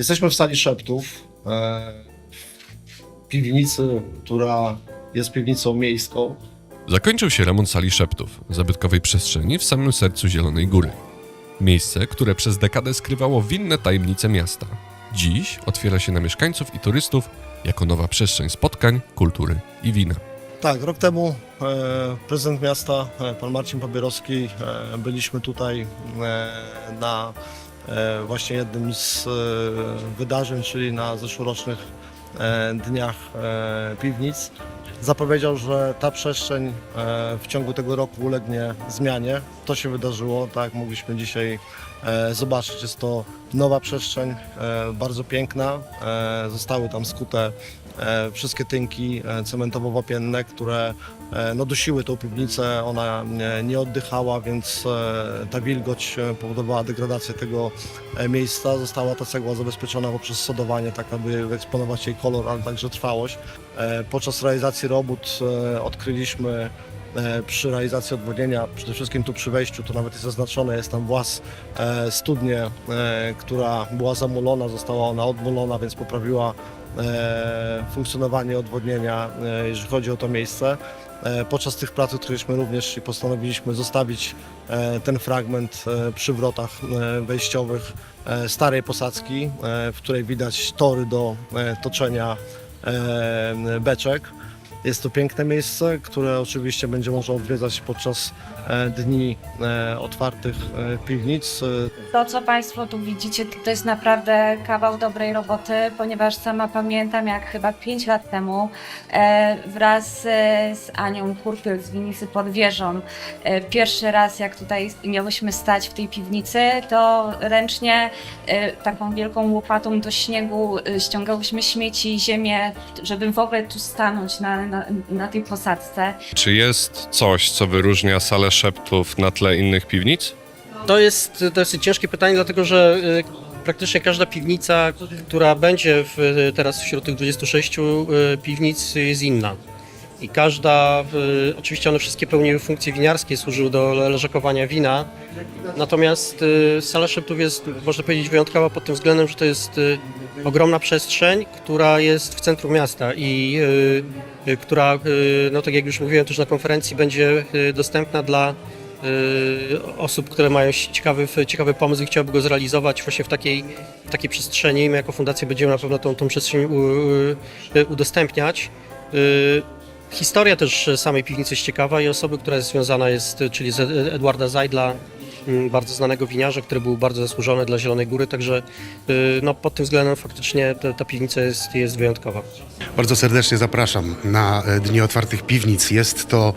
Jesteśmy w sali szeptów, e, w piwnicy, która jest piwnicą miejską. Zakończył się remont sali szeptów, zabytkowej przestrzeni w samym sercu Zielonej Góry. Miejsce, które przez dekadę skrywało winne tajemnice miasta. Dziś otwiera się na mieszkańców i turystów jako nowa przestrzeń spotkań, kultury i wina. Tak, rok temu e, prezydent miasta, e, pan Marcin Papierowski, e, byliśmy tutaj e, na właśnie jednym z e, wydarzeń, czyli na zeszłorocznych e, dniach e, piwnic. Zapowiedział, że ta przestrzeń e, w ciągu tego roku ulegnie zmianie. To się wydarzyło, tak jak mogliśmy dzisiaj e, zobaczyć. Jest to nowa przestrzeń, e, bardzo piękna. E, Zostały tam skute e, wszystkie tynki e, cementowo-wapienne, które e, no, dusiły tą piwnicę. Ona nie, oddychała, więc e, ta wilgoć e, powodowała degradację tego e, miejsca. Została ta cegła zabezpieczona poprzez sodowanie, tak aby wyeksponować jej kolor, ale także trwałość. E, Podczas realizacji robót e, odkryliśmy e, przy realizacji odwodnienia, przede wszystkim tu przy wejściu, to nawet jest zaznaczone, jest tam włas e, studnie, e, która była zamulona, została ona odmulona, więc poprawiła e, funkcjonowanie odwodnienia, e, jeżeli chodzi o to miejsce. E, Podczas tych prac odkryliśmy również i postanowiliśmy zostawić e, ten fragment e, przy wrotach e, wejściowych e, starej posadzki, e, w której widać tory do e, toczenia e, beczek. Jest to piękne miejsce, które oczywiście będzie można odwiedzać podczas e, dni e, otwartych e, piwnic. To, co Państwo tu widzicie, to, jest naprawdę kawał dobrej roboty, ponieważ sama pamiętam, jak chyba 5 lat temu wraz z Anią Kurpiel z Winicy pod wieżą, pierwszy raz jak tutaj miałyśmy stać w tej piwnicy, to ręcznie taką wielką łopatą do śniegu ściągałyśmy śmieci i ziemię, żeby w ogóle tu stanąć na, na, na tej posadzce. Czy jest coś, co wyróżnia salę szeptów na tle innych piwnic? To jest dosyć ciężkie pytanie, dlatego że y, praktycznie każda piwnica, która będzie w, teraz wśród tych 26 y, piwnic jest inna. I każda, y, oczywiście one wszystkie pełniły funkcje winiarskie, służyły do leżakowania wina. Natomiast y, sala szeptów jest, można powiedzieć, wyjątkowa pod tym względem, że to jest y, ogromna przestrzeń, która jest w centrum miasta i y, y, która, y, no tak jak już mówiłem też na konferencji, będzie y, dostępna dla y, osób, które mają ciekawy, ciekawy pomysł i chciałyby go zrealizować właśnie w takiej, w takiej przestrzeni. My jako fundacja będziemy na pewno tą, tą przestrzeń u, u, udostępniać. Y, Historia też samej piwnicy jest ciekawa i osoby, która jest związana jest, czyli z Edwarda Zajdla, mm, bardzo znanego winiarza, który był bardzo zasłużony dla Zielonej Góry, także no, pod tym względem faktycznie ta, ta piwnica jest, jest wyjątkowa. Bardzo serdecznie zapraszam na e, Dni Otwartych Piwnic. Jest to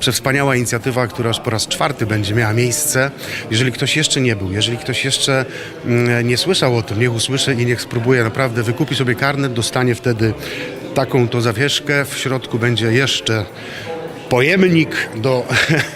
przewspaniała inicjatywa, która już po raz czwarty będzie miała miejsce. Jeżeli ktoś jeszcze nie był, jeżeli ktoś jeszcze mm, nie słyszał o tym, niech usłyszy i niech spróbuje naprawdę, wykupi sobie karnet, dostanie wtedy taką to zawieszkę. W środku będzie jeszcze pojemnik do,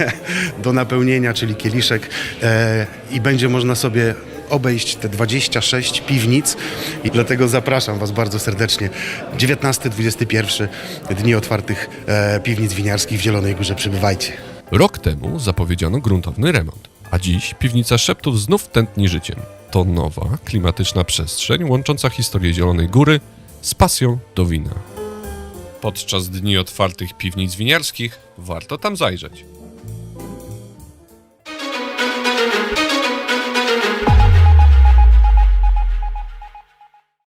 do napełnienia, czyli kieliszek e, i będzie można sobie obejść te 26 piwnic i dlatego zapraszam Was bardzo serdecznie. 19-21 Dni Otwartych e, Piwnic Winiarskich w Zielonej Górze. Przybywajcie. Rok temu zapowiedziano gruntowny remont, a dziś piwnica Szeptów znów tętni życiem. To nowa, klimatyczna przestrzeń łącząca historię Zielonej Góry z pasją do wina. Podczas dni otwartych piwnic winiarskich warto tam zajrzeć.